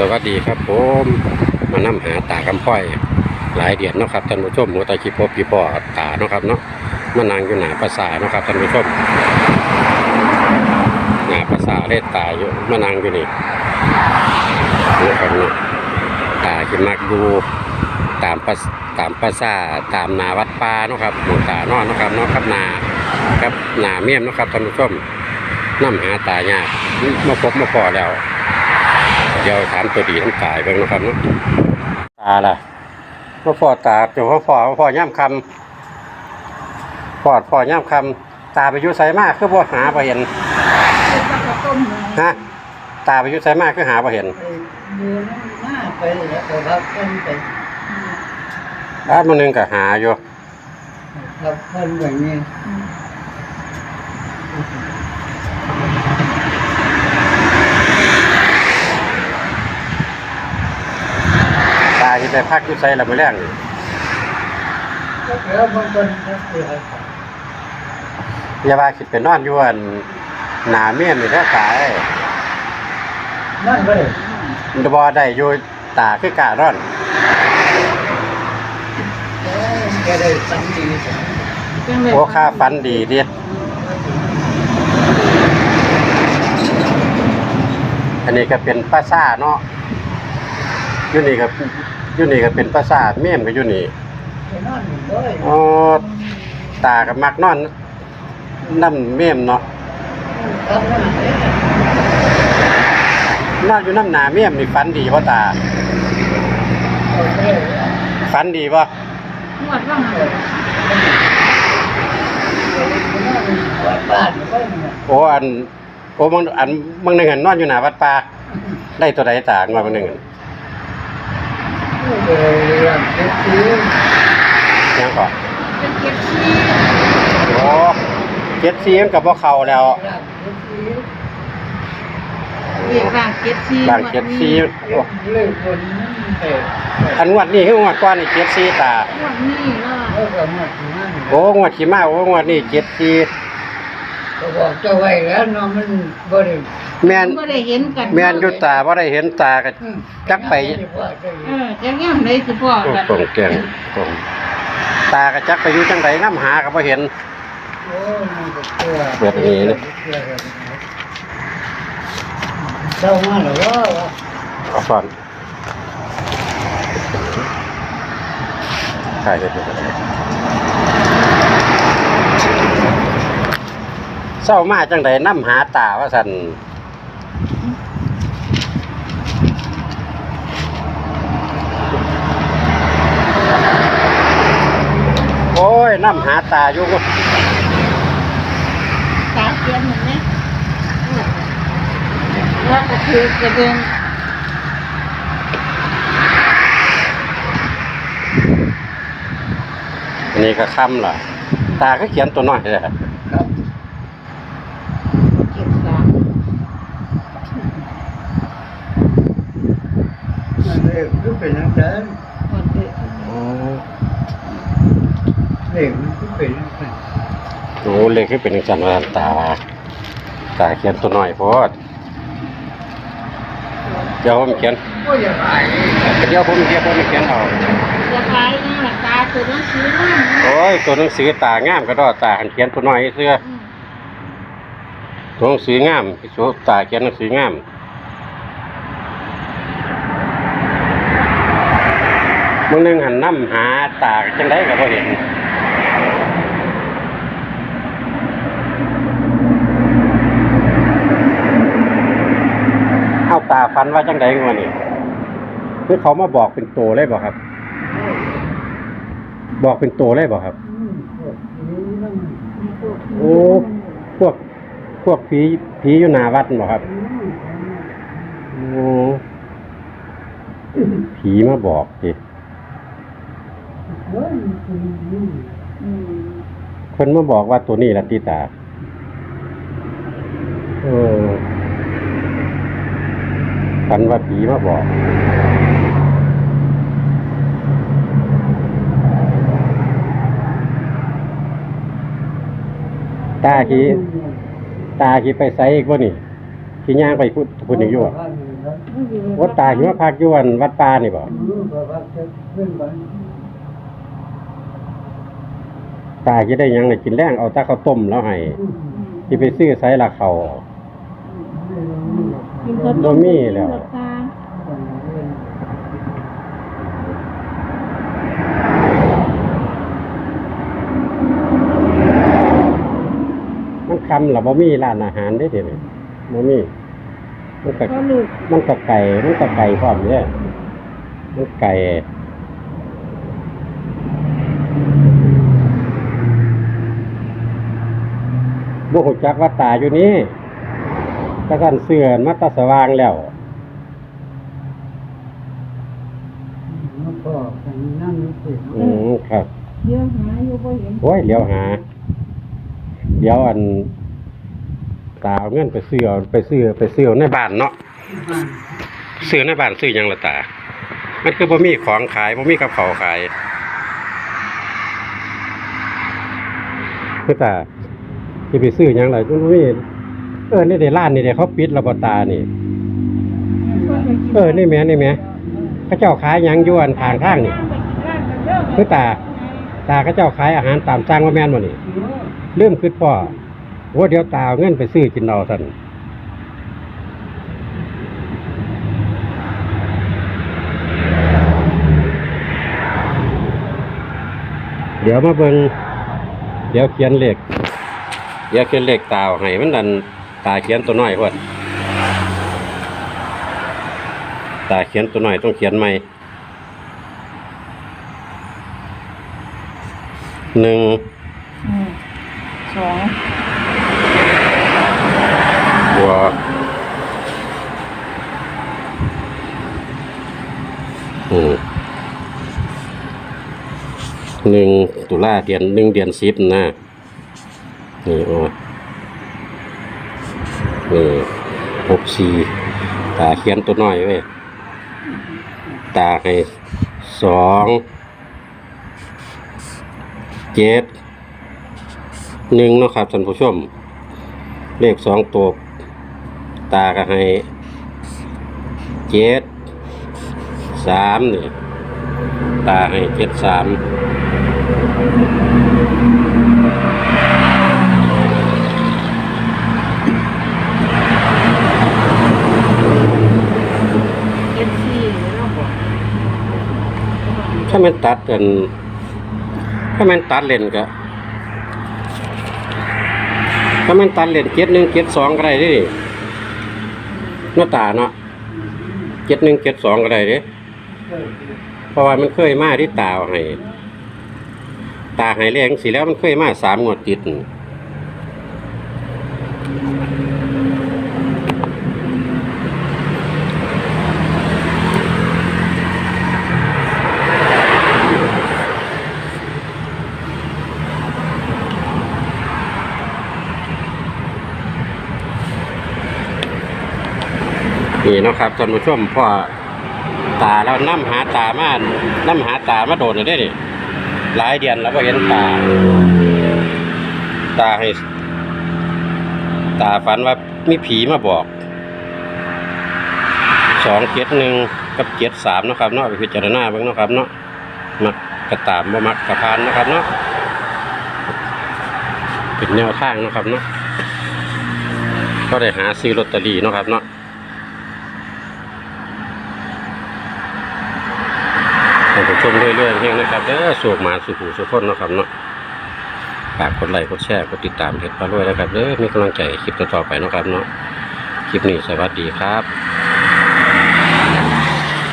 สวัสดีครับผมมานำหาตากำพ้อย หลายเดือนเนาะครับท่านผู้ชมหัวตาคิพบพี่พ่อตาเนาะครับเนาะมานั่งอยู่หนาภาษาเนาะครับท่านผู้ชมหนาภาษาเล่ตาอยู่มานั่งอยู่นี่นะครับเนาะตาคิมักดูตามภาษตามภาษาตามนาวัดป่าเนาะครับหมู่ตานอนเนาะครับเนาะครับนาครับนาเมียมเนาะครับท่านผู้ชมนํหาตายากมาพบมาพอแล้ว ดี๋ยวถามตัวดีทั้งกายเบิ่งนะครับเนาะตาล่ะพ่อพ่อตาเดี๋ยวพ่อพ่อพ่อย่ำคำพ่อพ่อย่ำคำตาไปอยุ่ไสมากคือพ่หาบ่เห็นเป็นปลากระต้มเลยฮะตาไปอยุ่ไสมากคือหาบ่เห็นไปเดินหน้าไปแล้วก็รับเพิ่นไปอ้ามันหนึงก็หาอยู่รับเพิ่นแบบนี้ ตาที่ ไปพักอยุ่ไสละมื้อแรงนี่ก็แล้วบางคนก็คือให้ไปอย่าว่าคิดไปนอนอยู่อันหน้าเมียนนี่แท้ตาเอ้ยนั่นเลยบ่ได้อยู่ตาคือกะร้อนแกได้สังดีสังโอ้ค่าฟันดีดิอันนี้ก็เป็นปลาซ่าเนาะอยู่นี่ก็ อยู่นี่ก็เป็นปลาซ่าเมี่ยมก็อยู่นี่ไปนอนอยู่ด้วยอ๋อตากับมักนอนน้ำเมี่ยมเนาะทำนั่นเองนอนอยู่น้ำหนาเมี่ยมนี่ฝันดีพ่อตาโอเคฝันดีป่ะหมดว่าไงวัดบ้านก็เนี่ยโอ้อันโอ้บางอันบางหนึ่งอันนอนอยู่หนาวัดป่าได้ตัวใดตางมาบางหนึ่งอัน เออเจ็บซียังก่อนเป็นเก็บชีโอ้เจ็ดซีมนกับพ่เขาแล้วร่งเก็บซื้อเรียกร่างเก็บชีบางเจ็ดซีโอ้เรื่องคนนั้นแต่อันงวดนี้คืองวดก้อนนี่เจ็ดซีตาหมดนี่แล้วเขาก็มาถึงนั่น โอ้งวดขีมาโอ้งวดนี้เจ็ดซี ก็บอกเจ้าไว้แล้วเนาะมันบ่ได้แม่นไม่ได้เห็นกันแม่นอยู่ตาบ่ได้เห็นตาก็อืมจักไปเออจะแง่มเลยสิพ่อโอ้กันตรงแกงตรงตาก็จักไปอยู่จังไดน้ำหาก็บ่เห็นโอ้มันก็เชื่อแบบนี้นะเชื่อแบบนี้เจ้ามาแล้วว่าเอาก่อนใช่เลย เศร้ามาจังไดน้ำหาตาว่าสันโอ้ยน้ำหาตาอยู่ตาเทียนเหมือนนี้ว่าก็คือกระเด็นอันนี้ก็คำล่ะ ตาก็เขียนตัวน้อยเลย ครับ เก็บสาม มัน เรื่องคือเป็นอย่างนั้นหมดเลยเรื่องมันคือเป็นอย่างนั้นโอ้เลขคือเป็นจังซั่นว่าตาตาเขียนตัวน้อยโพอดเดี๋ยวผมเขียนก็อย่าไปเดี๋ยวผมเดี๋ยวผมเขียนเอาจะไปนี่แหละตาตัวหนังสือนั่นโอ้ยตัวหนังสือตางามก็ดอตาหันเขียนตัวน้อยเสื้ออืมตัวหนังสืองามพี่สุตาเขียนหนังสืองาม มึงนึงหันน้ำหาตาจังได้ก็บ่เห็นเอาตาฟันว่าจังได้งวนี่คือเขามาบอกเป็นตัวเลยบ่ครับ บอกเป็นตัวเลยบ่ครับ โอ้พวกพวกผีผีอยู่หน้าวัดบ่ครับโอ้ผีมาบอกสิ เฮ้ยมันอืมอืมคนมาบอกว่าตัวนี้ละติตาเออฝันว่าผีมาบอก ตาขี่ตาขี่ไปไสอีกวะนี่ขี่ย่างไปพูดพูดอีกอยู่อะบ้านอยู่ไหนครับวัดตาอยู่มาพักอยู่วันวัดป่านี่บ่มือก็ พักจะขึ้นก่อนตาจะได้หยังได้กินแรงเอาแตาข้าวต้มแล้วให้สิไปซื้อไสละเขาวไม่รู้นี่หรอกกินข้าวบ่ต้มมีแล้วตามันคำล่ะบ่มีร้านอาหารได้เดี๋ยวนี้บ่มีมันก็ก็ลูกมันก็ไก่มันก็ไก่พร้อมเด้อมันไก่ บ่ฮู้จักว่าตาอยู่นี่ก็สั่นเสื่อนมาแตาสว่างแล้วแล้วก็กันนั่งอยู่สิอืมครับเยอะหาอยู่บ่เห็นโอ้ยเดี๋ยวหา เดี๋ยวอันตาเอาเงินไปซื้อเอาไปซื้อไปซื้อเอาในบ้านเนาะบ้านซื้อในบ้านซื้อหยังละตา มันคือบ่มีของขายบ่มีกับเขาวขายคือตา ที่ไปซื้อหยังล่ะมันบ่เออนี่เด้ร้านนี่เด้เขาปิดแล้วบ่ตานี่ เออนี่แม่นี่แม่เขาเจ้าขายยังยู่อันข้างทางนี่คือตา ตาเขาเจ้าขายอาหารตามสั่งว่าแม่นบ่นี่เริ่มคิดพ่อว่าเดี๋ยวตาเงินไปซื้อกินเอาท่านเดี๋ยวมาเบิงเดี๋ยวเขียนเลข เดี๋ยวเขียนเลขตาเอาให้มันดันตาเขียนตัวน้อยพอดตาเขียนตัวน้อยต้องเขียนใหม่หนึ่งอืมสองบวกอืมหนึ่งตุลาเดือนหนึ่งเดือนสิบนะ นี่โอ้นี่หกสี่ตาเขียนตัวน้อยไว้ยตาให้สองเจ็ดหนึ่งนะครับท่านผู้ชม เลขสองตัว ตาก็ให้เจ็ดสามนี่ตาให้เจ็ดสาม เอฟซีเราบอก ถ้ามันตัดกันถ้ามันตัดเลนก็ถ้ามันตัดเลนเจ็ดหนึ่งเจ็ดสองก็ได้ดิหน้าตาเนาะเจ็ดหนึ่งเจ็ดสองก็ได้ดิเพราะว่ามันเคยมาที่ตาเอาให้ตาให้แรงสิแล้วมันเคยมาสามงวดติด นี่เนาะครับท่านผู้ชมพ่อตาแล้วน้ำหาตามาน้ำหาตามาโดนเลยได้ดิหลายเดือนแล้วก็เห็นตา ตาให้ ตาฝันว่ามีผีมาบอกสองเจ็ดหนึ่งกับเจ็ดสามนะครับเนาะไปพิจารณาเบ้างนะครับเนาะมักกระตามบ่มักกระพานนะครับเนาะเป็นแนวทางนะครับเนาะก็ได้หาซื้อลอตเตอรี่นะครับเนาะ ท่านผู้ชมเรื่อยๆเฮงนะครับเด้อสูกหมาสุขูสุขคนนะครับเนาะฝากกดไลค์กดแชร์กดติดตามเพจปลาด้วยนะครับเด้อมีกำลังใจคลิปต่อๆไปนะครับเนาะคลิปนี้สวัสดีครับ